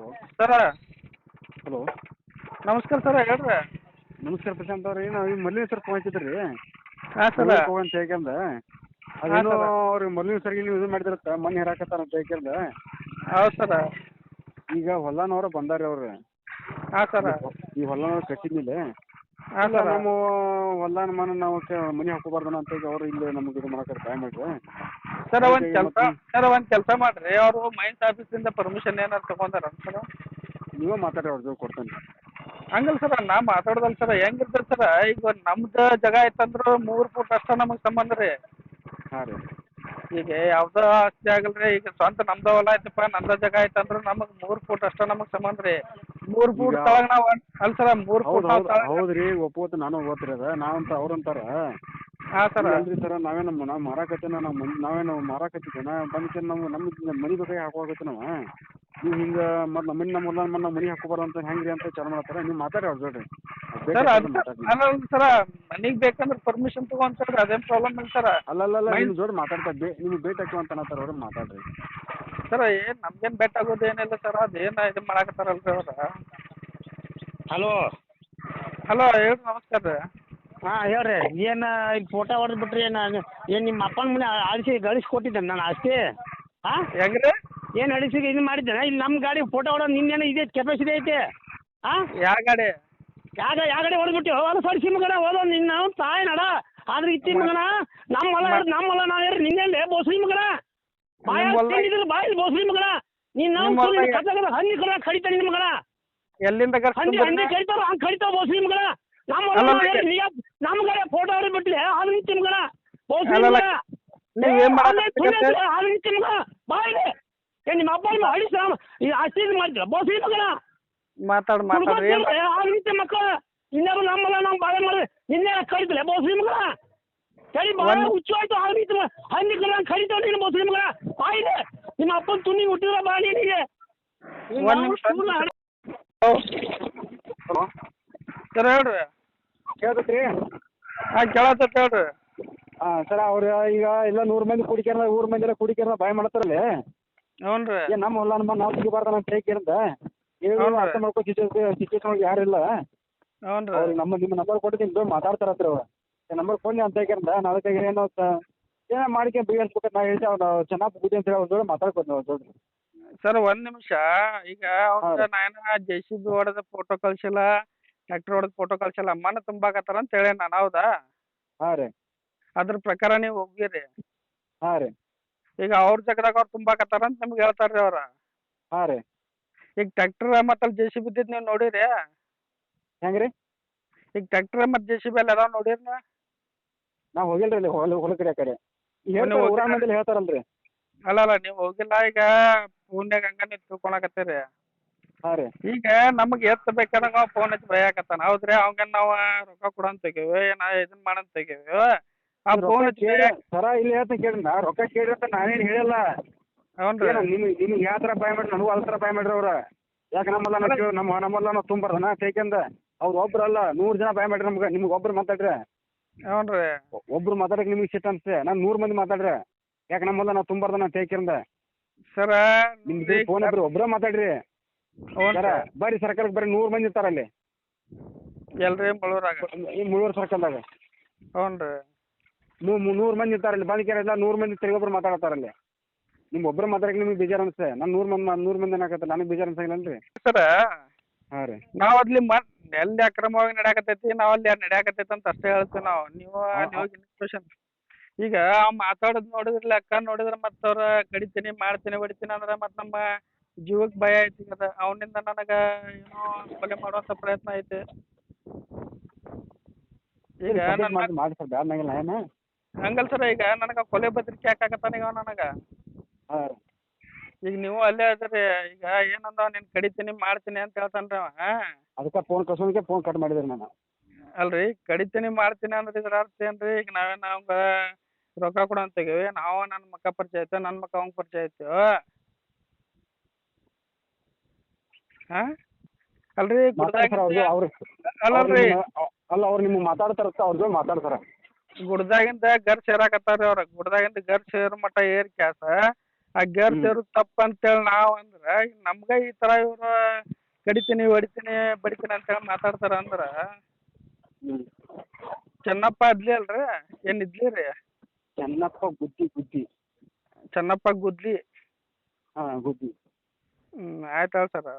Hello. ಸರ. Hello. ನಮಸ್ಕಾರ ಸರ ಹೇಳ್ರಿ. ನಮಸ್ಕಾರ ಪ್ರಶಾಂತ್ ಅವ್ರಿ ನಾವು ಈ ಮಲ್ಲಿನ ಸರ್ ಫೋನ್ ಹಚ್ಚಿದ್ರಿ? ಹಾಂ ಸರ. ಅಂತ ಹೇಳ್ಕಂದ ಅದೇನೋ. ಅವ್ರಿಗೆ ಮಲ್ಲಿನ ಸರ್ಗೆ ನೀವು ಇದು ಮಾಡಿದಿರತ್ತ ಮನೆ ಹೇರಾಕತ್ತಾರ ಅಂತ ಹೇಳ್ಕಂದ ಹೌದು ಸರ. ಈಗ ಹೊಲನವ್ರ ಬಂದಾರಿ ಅವ್ರ. ಹಾಂ ಸರ. ಈ ಹೊಲನವ್ರು ಕಟ್ಟಿದ್ಮೇಲೆ. ಸರ. ನಮ್ಮ ಹೊಲನ ಮನ ನಾವು ಮನೆ ಹಾಕೋಬಾರ್ದನ ಅಂತ ಈಗ ಅವ್ರು ಇಲ್ಲಿ ನಮಗೆ ಇದು ಮಾಡಕ್ಕೆ ಟೈಮ್ ಮಾಡ್ರಿ. ಸರ ಒಂದ್ ಕೆಲಸ ಸರ ಒಂದು ಕೆಲಸ ಮಾಡ್ರಿ. ಅವರು ಮೈನ್ಸ್ ಆಫೀಸಿಂದ ಪರ್ಮಿಷನ್ ಏನಾರು ತಗೊಂಡಾರ ಸರ್? ನೀವೇ ಮಾತಾಡಿ ಅವ್ರ ಜೊತೆ ಕೊಡ್ತೇನೆ. ಹಂಗಲ್ಲ ಸರ ನಾ ಮಾತಾಡೋದಲ್ ಸರ. ಹೆಂಗಿರ್ತದೆ ಸರ? ಈಗ ನಮ್ದು ಜಾಗ ಐತಂದ್ರೆ ಮೂರ್ ಫೂಟ್ ಅಷ್ಟ ನಮಗೆ ಸಂಬಂಧ ರೀ. ಹಾಂ ರೀ. ಈಗ ಯಾವದ ಆಸ್ತಿ ಆಗಲ್ರಿ. ಈಗ ಸ್ವಂತ ನಮ್ದು ಹೊಲ ಐತಪ್ಪ ನಂದ ಜಾಗ ಐತಂದ್ರೆ ನಮಗೆ ಮೂರ್ ಫೂಟ್ ಅಷ್ಟ ನಮಗೆ ಸಂಬಂಧ ರೀ. ಮೂರ್ ಫೂಟ್ ಈಗ- ತಳಗ ನಾವು ಅಲ್ಲ ಸರ ಮೂರು ಫೂಟ್ ಹೌದು ಹೌದು ರೀ ಒಪ್ಪೋತು ನಾನು ಓದ್ರಿ ಅದ ನಾವಂತ ಅವ್ರಂತಾರ. ಹಾಂ ಸರ ಅಲ್ರಿ ಸರ ನಾವೇ ನಮ್ಮ ನಾವು ಮಾರಾಕತ್ತೇನ ನಾವು ಮಂದಿ ನಾವೇನು ಮಾರಾಕತ್ತಿದ್ದೇನ ಬಂದ್ಕೆ ನಮ್ಮ ನಮ್ಮ ಮನೆ ಬೇಕಾಗಿ ಹಾಕೋಆಗತ್ತೆ ನಾವು. ನೀವು ಹಿಂಗ ಮತ್ತು ನಮ್ಮ ಮನೆ ನಮ್ಮ ಹೊಲ ನಮ್ಮ ಮನೆ ಹಾಕೋಬಾರ ಅಂತ ಹೆಂಗ್ರಿ ಅಂತ ಚಾಲು ಮಾಡ್ತಾರೆ ನೀವು ಮಾತಾಡಿ ಅವ್ರ ಜೋಡ್ರಿ ಸರ್ ಅದು ಅಲ್ಲ ಸರ ಮನಿಗೆ ಬೇಕಂದ್ರೆ ಪರ್ಮಿಷನ್ ತಗೋ ಸರ್ ಅದೇನು ಪ್ರಾಬ್ಲಮ್ ಇಲ್ಲ ಸರ. ಅಲ್ಲಲ್ಲ ಅಲ್ಲ ನಿಮ್ಮ ಜೋಡಿ ಮಾತಾಡ್ತಾ ಬೇ ನಿಮ್ಗೆ ಭೇಟಿ ಹಾಕುವ ಅಂತ ಅನ್ನತ್ತಾರ ಅವ್ರು ಮಾತಾಡ್ರಿ. ಸರ್ ಏನು ನಮ್ಗೇನು ಭೇಟ್ ಆಗೋದು ಏನಿಲ್ಲ ಸರ್ ಅದೇನು ಇದು ಮಾಡಾಕತ್ತಾರಲ್ರಿ ಅವ್ರು. ಹಲೋ. ಹಲೋ ಹೇಳಿ ನಮಸ್ಕಾರ. ರೀ ಹಾಂ ಹೇಳ್ರಿ. ಏನು ಈಗ ಫೋಟೋ ಹೊಡೆದು ಬಿಟ್ರಿ ಏನು ಏನು ನಿಮ್ಮ ಅಪ್ಪನ ಮನೆ ಅಳಿಸಿ ಗಳಿಸಿ ಕೊಟ್ಟಿದ್ದೇನೆ ನಾನು ಆಸ್ತಿ ಹಾಂ? ಹೆಂಗ್ರಿ? ಏನು ಅಳಿಸಿ ಇದು ಮಾಡಿದ್ದೇನೆ? ಇಲ್ಲಿ ನಮ್ಮ ಗಾಡಿ ಫೋಟೋ ಹೊಡೋದು ನಿನ್ನೇನು ಇದೆ ಕೆಪಾಸಿಟಿ ಐತೆ? ಹಾಂ? ಯಾವ ಗಾಡಿ? ಯಾವ ಯಾವ ಗಾಡಿ ಹೊಡೆದ್ಬಿಟ್ಟು? ಸಿಮ್ ಗಡ ಮಗನ ಹೋದೋ ನಿನ್ನ ತಾಯಿ ನಡ. ಆದ್ರೆ ಇತ್ತಿ ಮಗನ ನಮ್ಮ ಹೊಲ ಹಿಡ್ದು ನಮ್ಮ ಹೊಲ ನಾವು ಹೇಳಿ ನಿನ್ನೆಲ್ಲೇ ಬೋಸ್ರಿ ಮಗನ. ಬಾಯ ನಿಮ್ಮ ಹೊಲ- ತಿಂದಿದ್ರು ಬಾಯಲ್ಲಿ ಬೋಸ್ರಿ ಮಗನ. ನೀನು ನಾವು ಕತ್ತಲ ಹಂದಿ ಕಡ ಕಡಿತಾನೆ ಮಗನ. ಎಲ್ಲಿಂದ ಹಂದಿ ಹಂದಿ ಹಂಗೆ ಕಡಿತಾವ ಬೋಸ್ರಿ ಮಗನ. ನಮ್ಮ ಹೊಲ ನೀ ಫೋಟೋ ಹಾಲು ನಿಂತಿ ಮಗನ ನೀವ್ ಏನ್ ಮಾಡಕತ್ತೀರಿ? ಅದು ನಿಂತಿ ಮಗ ಬಾಯಿದೆ ಏ ನಿಮ್ಮ ಅಪ್ಪ ನಿಮ್ಮ ಹಳಿ ಸಾಮ ಮಾಡಿದ್ರ ಬೋಸ್ರಿ ಮಗನ. ಮಾತಾಡ್ ಮಾತಾಡ್ರಿ ಏನ್ ಆಗಲಿಕ್ಕೆ ಮಕ್ಕಳು ಇನ್ನೇನು ನಮ್ಮಲ್ಲ ನಾವು ಬಾಳೆ ಮಾಡಿ ನಿನ್ನೆ ಕಡಿತಲೆ ಬೋಸಿ ಮಗನ. ಕರಿ ಬಾಳ ಹುಚ್ಚು ಆಯ್ತು ಆಗಲಿಕ್ಕೆ ಹಂದಿ ಕರ ಕಡಿತಾವ ನೀನು ಬೋಸಿ ಮಗನ. ಬಾಯಿದೆ ನಿಮ್ಮ ಅಪ್ಪನ ತುನಿ ಹುಟ್ಟಿದ್ರ ಬಾ ನಿನಗೆ ಒಂದ್ ನಿಮಿಷ. ಹಲೋ. ಸರ್ ಹೇಳ್ರಿ. ಕೇಳ್ತೈತ್ರಿ? ಹಾಂ ಕೇಳತ್ತೈತೆ ಹೇಳ್ರಿ. ಹಾಂ ಸರ್ ಅವ್ರು ಈಗ ಎಲ್ಲ ನೂರು ಮಂದಿ ಕುಡಿಕ್ಯಾರ ಊರು ಮಂದಿ ಎಲ್ಲ ಕುಡಿಕ್ಯಾರ ಬಾಯ್ ಮಾಡತ್ತಾರಲ್ಲಿ ಹ್ಞೂ ರೀ ಏ ನಮ್ಮ ಹೊಲ ನಮ್ಮ ನಾವು ತೆಗಿಬಾರ್ದ ಅಂತ ಹೇಳಿ. ಅರ್ಥ ಮಾಡ್ಕೊ ಸಿಚುವೇಶನ್ ಒಳಗೆ ಯಾರಿಲ್ಲ ಹ್ಞೂ ರೀ ಅವ್ರಿಗೆ ನಮ್ಮ ನಿಮ್ಮ ನಂಬರ್ ಕೊಟ್ಟಿದ್ದೀನಿ ಮಾತಾಡ್ತಾರ ಹತ್ರ ಅವ್ರು. ನಂಬರ್ ಫೋನ್ ಅಂತ ನಾನು ಅದಕ್ಕೆ ಏನೋ ತ- ಏನೋ ಮಾಡ್ಕೊಂಡು ಬಿಗಿಸ್ಬೇಕು ನಾ ಹೇಳ್ತೆ ಅವ್ನು ಚೆನ್ನಾಗಿ ಬುದ್ಧಿ ಅಂತ ಹೇಳಿ ಅವ್ರ ಜೋಡಿ ಅವ್ರ ಜೋಡಿ. ಸರ್ ಒಂದ್ ನಿಮಿಷ. ಈಗ ಅವ್ನ ನಾನು ಜೆ ಸಿ ಬಿ ಹೊಡೆದ ಫೋಟೋ ಕಳ್ಸಿಲ್ಲ. ಟ್ರ್ಯಾಕ್ಟರ್ ಹೊಡೆದ್ ಫೋಟೋ ಕಳ್ಸಲ್ಲ ಮಣ್ಣು ತುಂಬಾಕತ್ತಾರ ಅಂತ ಹೇಳಿ ನಾನು ಹೌದಾ? ಹಾಂ ರೀ. ಅದ್ರ ಪ್ರಕಾರ ನೀವು ಹೋಗಿರಿ ಹಾಂ ರೀ. ಈಗ ಅವ್ರ ಜಾಗದಾಗ ಅವ್ರು ತುಂಬಾಕತ್ತಾರ ಅಂತ ನಿಮ್ಗೆ ಹೇಳ್ತಾರ್ರಿ ಅವ್ರ. ಹಾಂ ರೀ. ಈಗ ಟ್ರ್ಯಾಕ್ಟರ್ ಮತ್ತೆ ಜೆ ಸಿ ಬಿ ನೀವು ನೋಡಿರಿ? ಹೆಂಗ್ರಿ ಈಗ ಟ್ರ್ಯಾಕ್ಟರ್ ಮತ್ತೆ ಜೆ ಸಿ ಬಿ ಅಲ್ಲಿ ಅದಾವ ನೋಡಿರಿ ನೀವು? ಹೋಗಿಲ್ರಿ ಹೊಲ ಹೊಲ ಕಡೆ ಆ ನೀವು? ಹೇಳ್ತಾರಲ್ರಿ. ಅಲ್ಲ ಅಲ್ಲ ನೀವು ಹೋಗಿಲ್ಲ ಈಗ ಫೋನ್ಯಾಗ ಹಂಗ ನೀವು ತಿಳ್ಕೊಳಕತ್ತೀರಿ. ಹಾಂ ರೀ. ಈಗ ನಮಗೆ ಎತ್ತ ಬೇಕಾದಾಗ ಅವ ಫೋನ್ ಹಚ್ಚಿ ಬೈಯಾಕತ್ತಾನ. ಹೌದ್ರಿ ಅವಂಗ ನಾವು ರೊಕ್ಕ ಕೊಡಂತ ತೆಗೀವಿ ನಾ ಇದನ್ನ ಮಾಡಂತ ತೆಗೀವಿ ಆ ಫೋನ್ ಹಚ್ಚಿ ಕೇಳಿ ಸರ ಇಲ್ಲಿ ಹೇಳ್ತೀನಿ ಕೇಳಿ ನಾ ರೊಕ್ಕ ಕೇಳಿ ಅಂತ ನಾನೇನು ಹೇಳಿಲ್ಲ. ಹ್ಞೂ ಏನು ನಿಮಗೆ ನಿಮಗೆ ಯಾವ ಥರ ಬಾಯ್ ಮಾಡ್ರಿ ನನಗೂ ಅದೇ ಥರ ಬಾಯ್ ಮಾಡ್ರಿ ಅವ್ರು. ಯಾಕ ನಮ್ಮಲ್ಲ ನಾವು ಕೇಳಿ ನಮ್ಮ ನಮ್ಮಲ್ಲ ನಾವು ತುಂಬಾರ್ದನ ತೇಕೆಂದ ಅವ್ರು ಒಬ್ರಲ್ಲ ಅಲ್ಲ ನೂರು ಜನ ಬಾಯ್ ಮಾಡ್ರಿ ನಮ್ಗೆ ನಿಮ್ಗೆ ಒಬ್ರು ಮಾತಾಡ್ರಿ. ಹ್ಞೂ ರೀ ಒ- ಒಬ್ರು ಮಾತಾಡಕ್ಕೆ ನಿಮಗೆ ಸಿಟ್ಟು ಅನ್ಸುತ್ತೆ ನಾನು ನೂರು ಮಂದಿ ಮಾತಾಡ್ರಿ. ಯಾಕ ನಮ್ಮಲ್ಲ ನಾವು ತುಂಬಾರ್ದನ ತೇಕೆಂದ ಸರ ನಿಮ್ದು ಫೋನ್ ಒಬ್ರ ಒಬ್ರ ಮಾತಾಡ್ರಿ. ಸರ. ಬರ್ರಿ ಸರ್ಕಲ್ಗೆ ಬರ್ರಿ ನೂರು ಮಂದಿ ಇರ್ತಾರ ಅಲ್ಲಿ. ಎಲ್ರಿ ಮುಳೂರಾಗ? ಈ ಮುಳುವರ್ ಸರ್ಕಲ್ದಾಗ. ಹ್ಞೂ ರೀ. ನೂರು ಮಂದಿ ಇರ್ತಾರ ಅಲ್ಲಿ ಬಂದಿಕ್ಕಿರಲ್ಲ ನೂರು ಮಂದಿ ತಿರುಗೊಬ್ರು ಮಾತಾಡತಾರ ಅಲ್ಲಿ. ನಿಮ್ ಒಬ್ರು ಮಾತಾಡಕ್ಕೆ ನಿಮಗೆ ಬೇಜಾರ್ ಅನ್ಸುತ್ತೆ. ನಾನು ನೂರ್ ಮಂದಿ ನೂರು ಮಂದಿ ಏನಾಗತ್ತ ನನಗೆ ಬೇಜಾರು ಅನ್ಸಂಗಿಲ್ಲ ಸರ ಹಾಂ ರೀ. ನಾವ್ ಅಲ್ಲಿ ಮ ಎಲ್ಲಿ ಅಕ್ರಮವಾಗಿ ನಡೆಯಕತ್ತೈತಿ ನಾವ್ ಅಲ್ಲಿ ನಡೆಯಕತ್ತೈತಿ ಅಂತ ಅಷ್ಟೇ ಹೇಳ್ತೀವಿ ನಾವು. ನೀವು ಈಗ ಅವ್ ಮಾತಾಡೋದ್ ನೋಡಿದ್ರ ಲೆಕ್ಕ ನೋಡಿದ್ರ ಮತ್ತ ಅವ್ರ ಕಡಿತೀನಿ ಮಾಡ್ತೀನಿ ಹೊಡಿತೀನಿ ಅಂದ್ರ ಮತ್ ನಮ್ಮ ಜೀವಕ್ಕೆ ಭಯ ಐತಿ ಅದ ಅವನಿಂದ ನನಗ ಏನೋ ಕೊಲೆ ಮಾಡುವಂತ ಪ್ರಯತ್ನ ಐತಿ. ಈಗ ನನ್ನ ಮಾಡಿ ಮಾಡಿ ಸರ್ ಬ್ಯಾಡ ನಂಗಿಲ್ಲ ಏನು? ಹಂಗಲ್ ಸರ್ ಈಗ ನನಗ ಕೊಲೆ ಬೆದರಿಕೆ ಹಾಕಾಕತ್ತಾನ ಈಗ ನನಗ? ಹಾಂ ಈಗ ನೀವು ಅಲ್ಲೇ ಅದ್ರಿ ಈಗ ಏನಂದ ನಿನ್ ಕಡಿತೀನಿ ಮಾಡ್ತೀನಿ ಅಂತ ಹೇಳ್ತಾನ್ರಿ ಅವ ಅದಕ್ಕೆ ಫೋನ್ ಕಸೋದಕ್ಕೆ ಫೋನ್ ಕಟ್ ಮಾಡಿದ್ರಿ ನಾನು. ಅಲ್ರಿ ಕಡಿತೀನಿ ಮಾಡ್ತೀನಿ ಅಂದ್ರೆ ಇದ್ರ ಅರ್ಥ ಏನ್ರಿ? ಈಗ ನಾವೇನ್ ಅವಂಗ ರೊಕ್ಕ ಕೊಡು ಅಂತ ತೆಗೀವಿ ನಾವು ನನ್ನ ಮಕ್ಕ ಪರಿಚಯ ಐತೆ ನನ್ನ ಮಕ್ಕ ಅವಂಗ ಪರಿಚಯ ಐತೆ. ಹಾ? ಅಲ್ರಿ ಅಲ್ಲಲ್ರಿ ಅಲ್ಲ ಅವ್ರು ನಿಮ್ಗೆ ಮಾತಾಡ್ತಾರತ್ತ ಅವ್ರ ಜೊತೆ ಮಾತಾಡ್ತಾರ. ಗುಡ್ದಾಗಿಂದ ಗರ್ ಸೇರಾಕತ್ತಾರ ಅವ್ರ. ಗುಡ್ದಾಗಿಂದ ಗರ್ ಸೇರೋ ಮಟ್ಟ ಏರ್ ಕ್ಯಾಸ. ಆ ಗರ್ ಹ್ಮ್. ತಪ್ಪ ಅಂತೇಳಿ ನಾವು ಅಂದ್ರೆ ನಮ್ಗೆ ಈ ತರ ಇವ್ರು ಕಡಿತೀನಿ ಹೊಡಿತೀನಿ ಬಡಿತೀನಿ ಅಂತೇಳಿ ಮಾತಾಡ್ತಾರ ಅಂದ್ರ ಚನ್ನಪ್ಪ ಅದ್ಲಿ ಅಲ್ರಿ? ಏನು ಇದ್ಲಿ ರೀ? ಚೆನ್ನಪ್ಪ ಗುದ್ದಿ ಗುದ್ದಿ. ಚೆನ್ನಪ್ಪ ಗುದ್ಲಿ. ಹಾ ಗುದ್ದಿ. ಹ್ಞೂ ಆಯ್ತು ಹೇಳಿ ಸರ್.